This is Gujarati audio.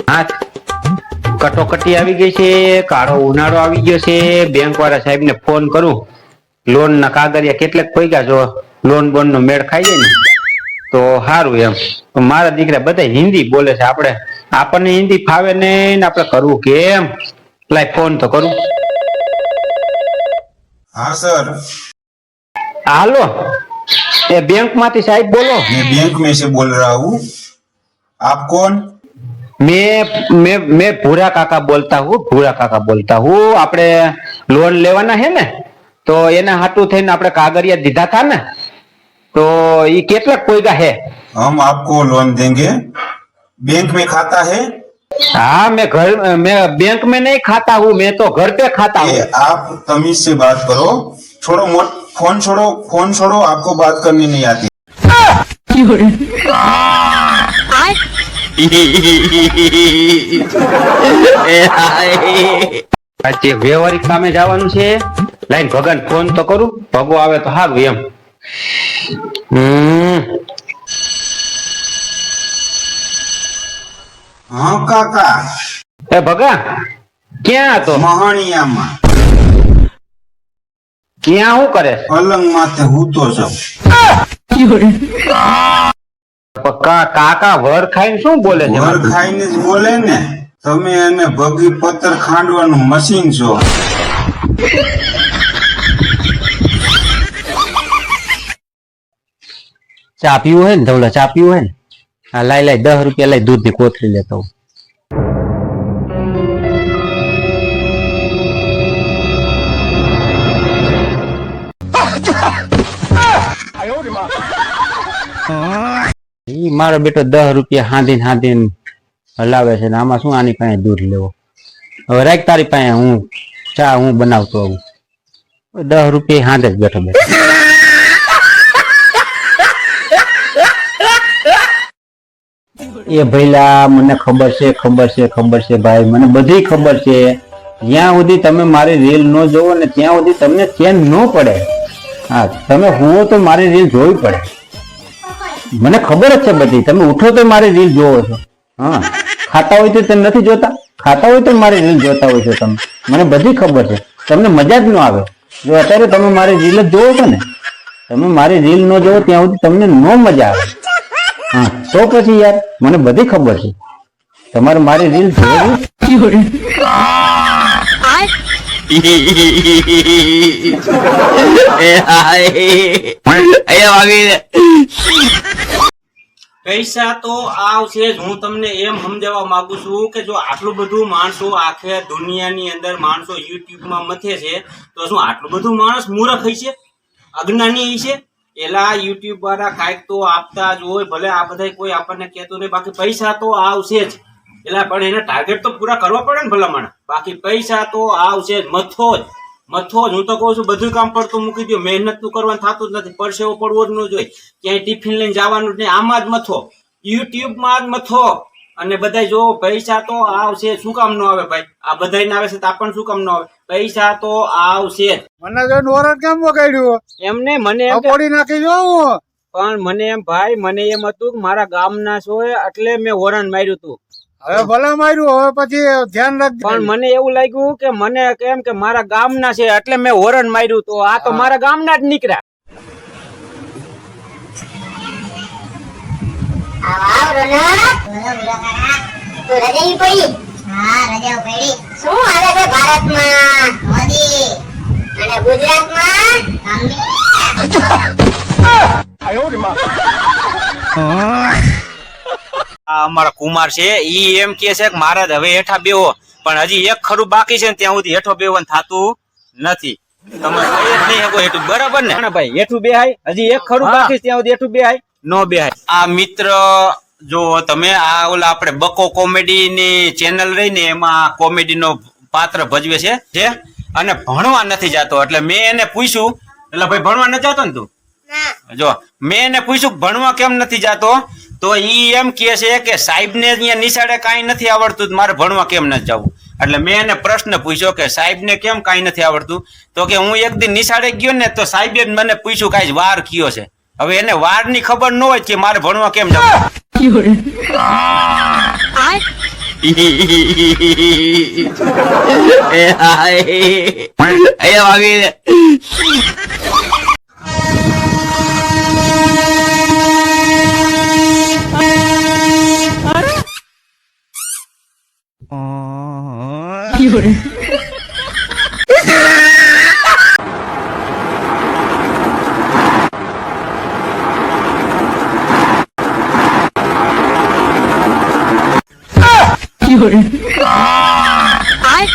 હા કટોકટી આવી ગઈ છે કાળો ઉનાળો આવી ગયો છે બેંક વાળા સાહેબ ને ફોન કરું લોન ના કાગળિયા કેટલાક પૈસા જો લોન બોન નો મેળ ખાઈ જાય ને તો સારું એમ તો મારા દીકરા બધા હિન્દી બોલે છે આપણે આપણને હિન્દી ફાવે ને ને આપણે કરવું કેમ લાય ફોન તો કરું हाँ सर હાલો એ બેંક માંથી સાહેબ બોલો मैं बैंक में से बोल रहा हूँ आप कौन मैं मैं मैं भूरा काका बोलता हूँ भूरा काका बोलता हूँ આપણે લોન લેવાના હે ને તો એના હાટું થઈને આપણે કાગળિયા દીધા હતા ને તો ઈ કેટલાક કોઈગા હે हम आपको लोन देंगे बैंक में खाता है हाँ मैं घर मैं बैंक में नहीं खाता हूँ मैं तो घर पे खाता ये हूँ आप तमीज से बात करो छोड़ो मोट फोन छोड़ो फोन छोड़ो आपको बात करनी नहीं आती આજે વ્યવહારિક કામે જવાનું છે. લાઈન ભગવાન ફોન તો કરું. ભગો આવે તો હારું એમ. એ ભગા ક્યાં હતો? મહાણિયામાં. ક્યાં હું કરે? પલંગ માથે હું તો છું કાકા વર ખાઈને શું બોલે છે? ઘર ખાઈને જ બોલે ને. તમે એને ભગી પત્તર ખાંડવાનું મશીન છો. ચા પીવું હોય ને? ધવલા ચા પીવું હોય ને? હા લાઈ લાઈ દસ રૂપિયા લઈ દૂધની કોથળી લેતો હું. મારો બેટો દસ રૂપિયા હાંધીને હાંધીને હલાવે છે આમાં શું આની પાસે દૂધ લેવો? હવે રાખ તારી પાસે, હું ચા હું બનાવતો આવું. દસ રૂપિયા હાંધે જ બેઠો બેઠો. એ ભઈલા, મને ખબર છે ખબર છે ખબર છે ભાઈ, મને બધી ખબર છે. જ્યાં સુધી તમે મારી રીલ ન જોવો ને ત્યાં સુધી તમને ચેન ન પડે. હા, તમે હું તો મારી રીલ જોવી પડે. મને ખબર જ છે બધી. તમે ઉઠો તો મારી રીલ જોવો છો. હા. ખાતા હોય તો તમે નથી જોતા? ખાતા હોય તો મારી રીલ જોતા હોય છે તમે. મને બધી ખબર છે. તમને મજા જ ન આવે. જો અત્યારે તમે મારી રીલ જ જોવો છો ને તમે મારી રીલ ન જોવો ત્યાં સુધી તમને ન મજા આવે. હા તો પછી યાર મને બધી ખબર છે. તમારે મારી રીલ જોવી? પૈસા તો આવશે જ. હું તમને એમ સમજાવવા માંગુ છું કે જો આટલું બધું માણસો આખે દુનિયાની અંદર માણસો યુટ્યુબમાં મથે છે, તો શું આટલું બધું માણસ મૂર્ખ હશે? અજ્ઞાની હશે? એલા યુટ્યુબ વાળા કાંઈક તો આપતા જ હોય, ભલે આ બધા કોઈ આપણને કહેતું નહીં, બાકી પૈસા તો આવશે જ. એલા પણ એને ટાર્ગેટ તો પૂરા કરવા પડે ને ભલામણ. બાકી પૈસા તો આવશે મથો જ. મથો જ. હું તો કહું છું બધું કામ પડતું મૂકી દો મહેનતનું કરવાનું થતું જ નથી. પરસેવો પડવો જ ન જોઈએ. ક્યાંય ટિફિન લઈને જવાનું જ નહીં. આમાં જ મથો. યુટ્યુબમાં જ મથો. અને બધા જો પૈસા તો આવશે શું કામ નો આવે ભાઈ? આ બધાને આવે છે તો આપણને શું કામ નો આવે? પૈસા તો આવશે મને જો નોરત કેમ વગાડ્યું? એમને મને એમ કે- નાખી જો પણ મને એમ ભાઈ મને એમ હતું કે મારા ગામના છો એટલે મેં વરણ માર્યું હતું હવે ભલે માર્યું હવે પછી ધ્યાન રાખજો. પણ મને એવું લાગ્યું કે મને કેમ કે મારા ગામના છે એટલે મેં હોરણ માર્યું તો આ તો મારા ગામના જ નીકળ્યા. હા પડી. શું હાલે છે ભારતમાં? મોદી. અને ગુજરાતમાં? આ અમારા કુમાર છે ઈ એમ કે છે કે મહારાજ હવે હેઠા બેહો. પણ હજી એક ખરું બાકી છે ને ત્યાં સુધી હેઠો બેહવાનું થતું નથી. તમે કહી જ નહીં શકો હેઠું. બરાબર ને? ભાઈ હેઠું બેહાય. હજી એક ખરું બાકી ત્યાં સુધી હેઠું બેહાય. નો બેહાય. આ મિત્ર જો તમે આ ઓલા આપણે બકો કોમેડી ની ચેનલ રહી ને એમાં કોમેડી નો પાત્ર ભજવે છે છે? અને ભણવા નથી જાતો એટલે મેં એને પૂછ્યું એટલે ભાઈ ભણવા નથી જાતો ને તું? જો મેં એને પૂછ્યું ભણવા કેમ નથી જાતો? તો ઈ એમ કહે છે કે સાહેબ ને અહીંયા નિશાળે કાંઈ નથી આવડતું મારે ભણવા કેમ નથી જવું એટલે મેં એને પ્રશ્ન પૂછ્યો કે સાહેબ ને કેમ કાંઈ નથી આવડતું તો કે હું એક દિન નિશાળે ગયો ને તો સાહેબે મને પૂછ્યું કાંઈ વાર કયો છે હવે એને વારની ખબર ન હોય કે મારે ભણવા કેમ જવું એ હાય 어... 이거를. 이거를. 아이.